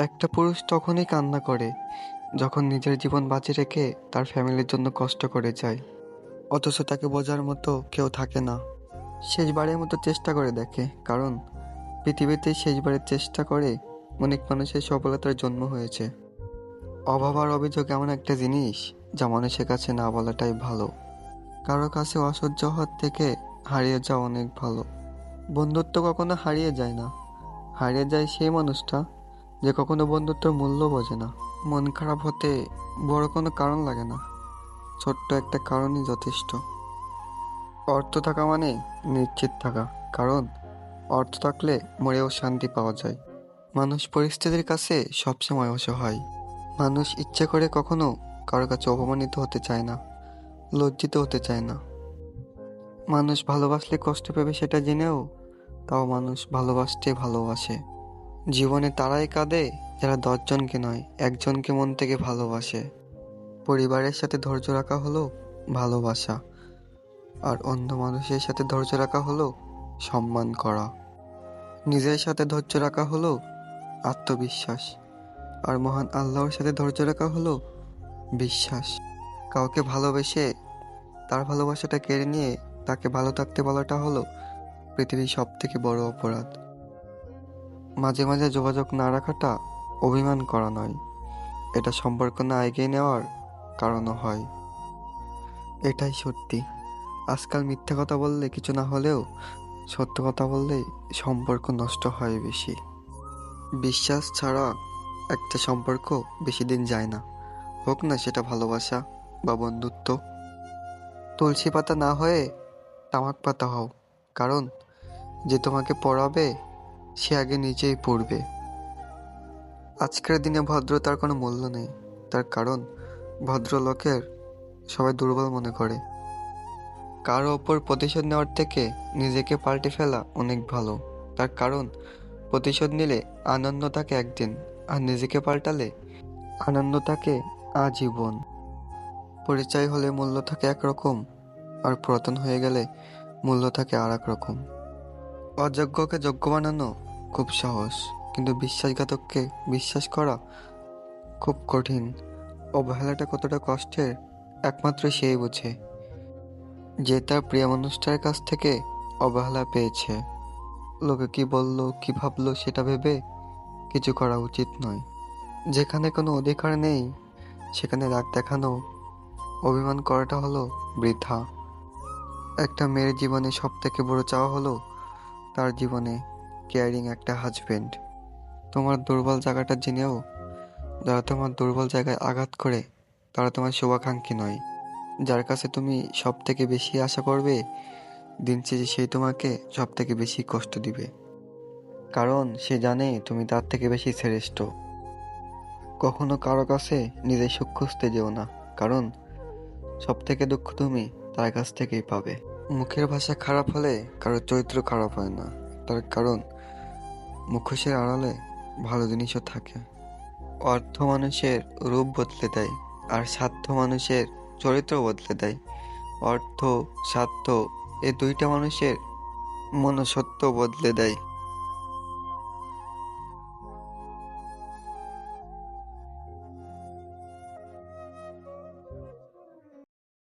একটা পুরুষ তখনই কান্না করে, যখন নিজের জীবন বাঁচিয়ে রেখে তার ফ্যামিলির জন্য কষ্ট করে যায়। অথচ তাকে বোঝার মতো কেউ থাকে না। শেষবারের মতো চেষ্টা করে দেখে, কারণ পৃথিবীতে শেষবারের চেষ্টা করে অনেক মানুষের সফলতার জন্ম হয়েছে। অভাব আর অভিযোগ এমন একটা জিনিস যা মানুষের কাছে না বলাটাই ভালো। কারও কাছে অসহ্য হওয়ার থেকে হারিয়ে যাওয়া অনেক ভালো। বন্ধুত্ব কখনো হারিয়ে যায় না। হারিয়ে যায় সেই মানুষটা যে কখনো বন্ধুত্বের মূল্য বোঝে না। মন খারাপ হতে বড় কোনো কারণ লাগে না। ছোট্ট একটা কারণই যথেষ্ট। অর্থ থাকা মানে নিশ্চিত থাকা। কারণ, অর্থ থাকলে মরেও শান্তি পাওয়া যায়। মানুষ পরিস্থিতির কাছে সবসময় অসহায়। মানুষ ইচ্ছে করে কখনো কারও কাছে অপমানিত হতে চায় না, লজ্জিত হতে চায় না। মানুষ ভালোবাসলে কষ্ট পাবে সেটা জেনেও, তাও মানুষ ভালোবাসতে ভালোবাসে। জীবনে তারাই কাঁদে যারা দশজনকে নয়, একজনকে মন থেকে ভালোবাসে। পরিবারের সাথে ধৈর্য রাখা হলো ভালোবাসা, আর অন্য মানুষের সাথে ধৈর্য রাখা হলো সম্মান করা। নিজের সাথে ধৈর্য রাখা হলো আত্মবিশ্বাস, আর মহান আল্লাহর সাথে ধৈর্য রাখা হলো বিশ্বাস। কাউকে ভালোবেসে তার ভালোবাসাটা কেড়ে নিয়ে তাকে ভালো থাকতে বলাটা হলো পৃথিবীর সব থেকে বড় অপরাধ। মাঝে মাঝে যোগাযোগ না রাখাটা অভিমান করা নয়। এটা সম্পর্ক না এগিয়ে নেওয়ার কারণও হয়। এটাই সত্যি। আজকাল মিথ্যা কথা বললে কিছু না হলেও সত্য কথা বললেই সম্পর্ক নষ্ট হয় বেশি। বিশ্বাস ছাড়া একটা সম্পর্ক বেশি দিন যায় না। হোক না সেটা ভালোবাসা বা বন্ধুত্ব। তুলসী পাতা না হয়ে তামাক পাতা হও। কারণ যে তোমাকে পড়াবে সে আগে নিজেই পড়বে। আজকের দিনে ভদ্রতার কোনো মূল্য নেই। তার কারণ, ভদ্রলোকের সবাই দুর্বল মনে করে। কারও ওপর প্রতিশোধ নেওয়ার থেকে নিজেকে পাল্টে ফেলা অনেক ভালো। তার কারণ, প্রতিশোধ নিলে আনন্দ থাকে একদিন, আর নিজেকে পাল্টালে আনন্দ থাকে আজীবন। পরিচয় হলে মূল্য থাকে একরকম, আর পুরাতন হয়ে গেলে মূল্য থাকে আর এক রকম। অযোগ্যকে যোগ্য বানানো খুব সহজ, কিন্তু বিশ্বাসঘাতককে বিশ্বাস করা খুব কঠিন। অবহেলাটা কতটা কষ্টের, একমাত্র সেই বোঝে, যে তার প্রিয় মানুষটার কাছ থেকে অবহেলা পেয়েছে। লোকে কি বলল, কি ভাবলো সেটা ভেবে কিছু করা উচিত নয়। যেখানে কোনো অধিকার নেই, সেখানে রাগ দেখানো, অভিমান করাটা হলো বৃথা। একটা মেয়ের জীবনে সব থেকে বড় চাওয়া হলো তার জীবনে কেয়ারিং একটা হাজবেন্ড তোমার দুর্বল জায়গাটা জেনেও যারা তোমার দুর্বল জায়গায় আঘাত করে, তারা তোমার শুভাকাঙ্ক্ষী নয়। যার কাছে তুমি সব থেকে বেশি আশা করবে, দিন শেষে সেই তোমাকে সব থেকে বেশি কষ্ট দিবে। কারণ সে জানে তুমি তার থেকে বেশি শ্রেষ্ঠ। কখনো কারও কাছে নিজের সুখ খুঁজতে যেও না, কারণ সব থেকে দুঃখ তুমি তার কাছ থেকেই পাবে। মুখের ভাষা খারাপ হলে কারও চরিত্র খারাপ হয় না। তার কারণ, মুখোশের আড়ালে ভালো জিনিসও থাকে। অর্থ মানুষের রূপ বদলে দেয় আর স্বার্থ মানুষের চরিত্র বদলে দেয়। অর্থ, স্বার্থ, এ দুইটা মানুষের মনসত্ব বদলে দেয়।